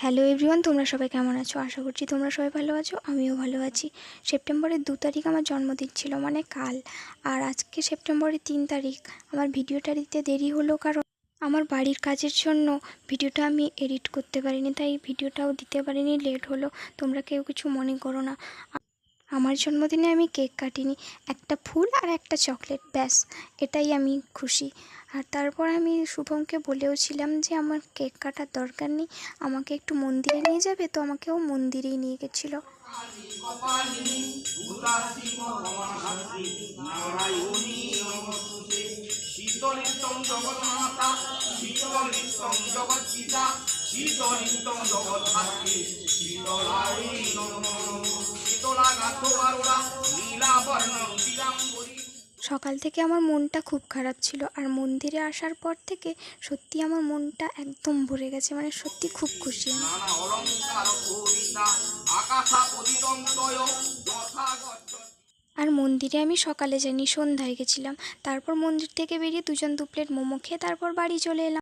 Hello everyone তোমরা সবাই কেমন আছো? আশা করছি তোমরা সবাই ভালো আছো, আমিও ভালো আছি। সেপ্টেম্বরের দু তারিখ আমার জন্মদিন ছিল মানে কাল। আর আজকে সেপ্টেম্বরের তিন তারিখ। আমার ভিডিওটা দিতে দেরি হলো কারণ আমার বাড়ির কাজের জন্য ভিডিওটা আমি এডিট করতে পারিনি, তাই ভিডিওটাও দিতে পারিনি, লেট হলো। তোমরা কেউ কিছু মনে করো না। আমার জন্মদিনে আমি কেক কাটিনি, একটা ফুল আর একটা চকলেট, ব্যাস, এটাই আমি খুশি। আর তারপর আমি শুভমকে বলেওছিলাম যে আমার কেক কাটার দরকার নেই, আমাকে একটু মন্দিরে নিয়ে যাবে? তো আমাকেও মন্দিরেই নিয়ে গেছিল। জগৎধাত্রী শীতলাই নমঃ সকাল থেকে আমার মনটা খুব খারাপ ছিল আর মন্দিরে আসার পর থেকে সত্যি আমার মনটা একদম ভরে গেছে মানে সত্যি খুব খুশি আর মন্দিরে আমি সকালে যাইনি সন্ধ্যায় গেছিলাম তারপর মন্দির থেকে বেরিয়ে দুজন দু প্লেট মোমো খেয়ে তারপর বাড়ি চলে এলাম।